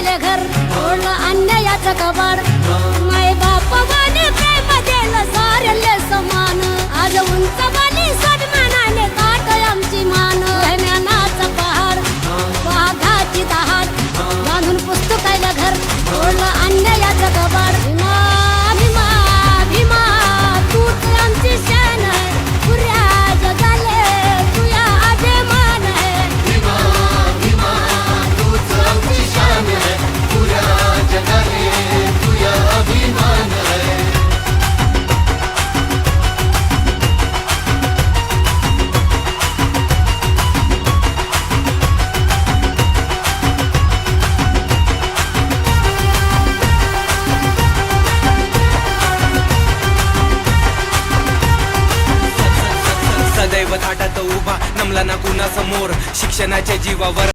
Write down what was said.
घर. ओढलं अन्यायाचं कबाड? सदैव थाटात उभा नमला ना कुणा समोर शिक्षणाच्या जीवावर